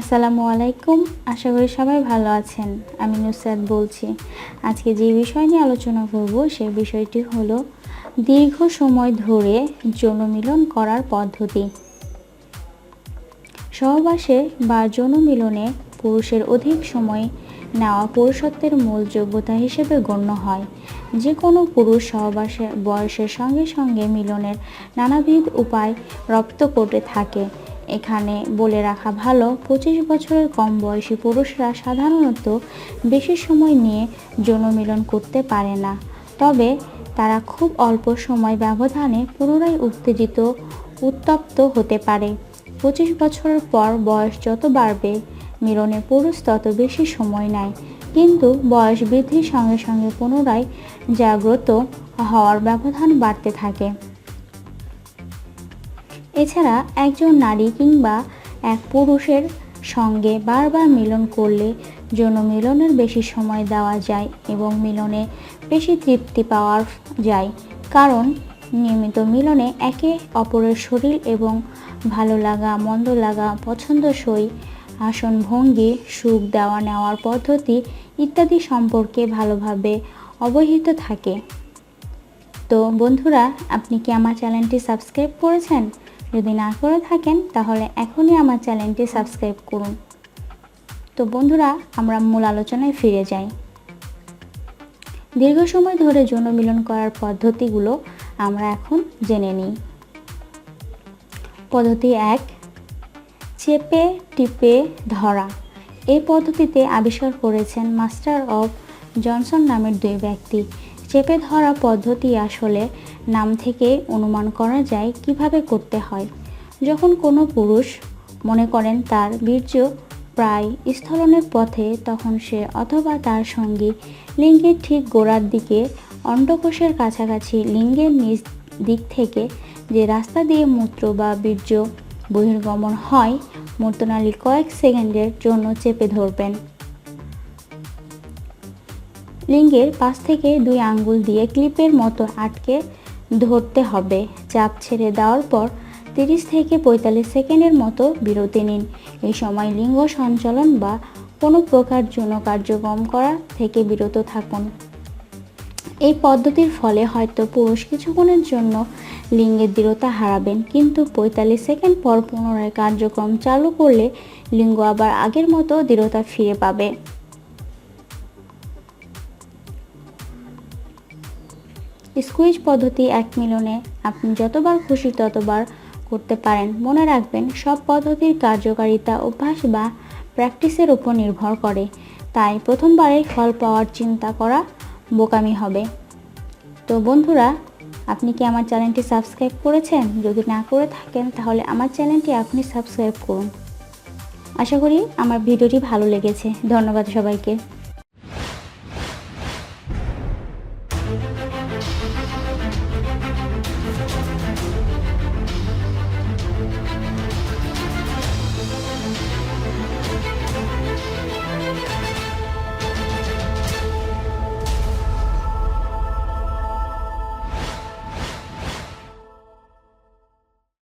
আসসালামু আলাইকুম। আশা করি সবাই ভালো আছেন। আমি নুসরাত বলছি। আজকে যে বিষয় নিয়ে আলোচনা করব সেই বিষয়টি হলো দীর্ঘ সময় ধরে যৌনমিলন করার পদ্ধতি। সহবাসে বা যৌনমিলনে পুরুষের অধিক সময় নেওয়া পুরুষত্বের মূল যোগ্যতা হিসেবে গণ্য হয়। যে কোনো পুরুষ সহবাসে বয়সের সঙ্গে সঙ্গে মিলনের নানাবিধ উপায় রপ্ত করতে থাকে। এখানে বলে রাখা ভালো, পঁচিশ বছরের কম বয়সী পুরুষরা সাধারণত বেশি সময় নিয়ে যৌন মিলন করতে পারে না। তবে তারা খুব অল্প সময় ব্যবধানে পুনরায় উত্তেজিত, উত্তপ্ত হতে পারে। পঁচিশ বছরের পর বয়স যত বাড়বে মিলনে পুরুষ তত বেশি সময় নেয়। কিন্তু বয়স বৃদ্ধির সঙ্গে সঙ্গে পুনরায় জাগ্রত হওয়ার ব্যবধান বাড়তে থাকে। এছাড়া একজন নারী কিংবা এক পুরুষের সঙ্গে বারবার মিলন করলে যৌন মিলনের বেশি সময় দেওয়া যায় এবং মিলনে বেশি তৃপ্তি পাওয়া যায়। কারণ নিয়মিত মিলনে একে অপরের শরীর এবং ভালো লাগা, মন্দ লাগা পছন্দসই আসন ভঙ্গি, সুখ, দেওয়া নেওয়ার পদ্ধতি ইত্যাদি সম্পর্কে ভালোভাবে অবহিত থাকে। তো বন্ধুরা, আপনি কি আমার চ্যানেলটি সাবস্ক্রাইব করেছেন? যদি না করে থাকেন, তাহলে এখনই আমার চ্যানেলটি সাবস্ক্রাইব করুন। তো বন্ধুরা, আমরা মূল আলোচনায় ফিরে যাই। দীর্ঘ সময় ধরে যৌন মিলন করার পদ্ধতিগুলো আমরা এখন জেনে নিই। পদ্ধতি এক, চেপে টিপে ধরা। এই পদ্ধতিতে আবিষ্কার করেছেন মাস্টার অফ জনসন নামের দুই ব্যক্তি। চেপে ধরা পদ্ধতি আসলে নাম থেকে অনুমান করা যায় কীভাবে করতে হয়। যখন কোনো পুরুষ মনে করেন তার বীর্য প্রায় স্থলনের পথে, তখন সে অথবা তার সঙ্গী লিঙ্গের ঠিক গোড়ার দিকে, অন্ডকোষের কাছাকাছি লিঙ্গের নিজ দিক থেকে যে রাস্তা দিয়ে মূত্র বা বীর্য বহির্গমন হয়, মূর্তনালী কয়েক সেকেন্ডের জন্য চেপে ধরবেন। লিঙ্গের পাশ থেকে দুই আঙ্গুল দিয়ে ক্লিপের মতো আটকে ধরতে হবে। চাপ ছেড়ে দেওয়ার পর তিরিশ থেকে পঁয়তাল্লিশ সেকেন্ডের মতো বিরতি নিন। এই সময় লিঙ্গ সঞ্চালন বা কোনো প্রকার যৌন কার্যক্রম করা থেকে বিরত থাকুন। এই পদ্ধতির ফলে হয়তো পুরুষ কিছুক্ষণের জন্য লিঙ্গের দৃঢ়তা হারাবেন, কিন্তু পঁয়তাল্লিশ সেকেন্ড পর পুনরায় কার্যক্রম চালু করলে লিঙ্গ আবার আগের মতো দৃঢ়তা ফিরে পাবে। স্কুইজ পদ্ধতি এক মিলনে আপনি যতবার খুশি ততবার করতে পারেন। মনে রাখবেন, সব পদ্ধতির কার্যকারিতা অভ্যাস বা প্র্যাকটিসের উপর নির্ভর করে। তাই প্রথমবারে ফল পাওয়ার চিন্তা করা বোকামি হবে। তো বন্ধুরা, আপনি কি আমার চ্যানেলটি সাবস্ক্রাইব করেছেন? যদি না করে থাকেন, তাহলে আমার চ্যানেলটি আপনি সাবস্ক্রাইব করুন। আশা করি আমার ভিডিওটি ভালো লেগেছে। ধন্যবাদ সবাইকে।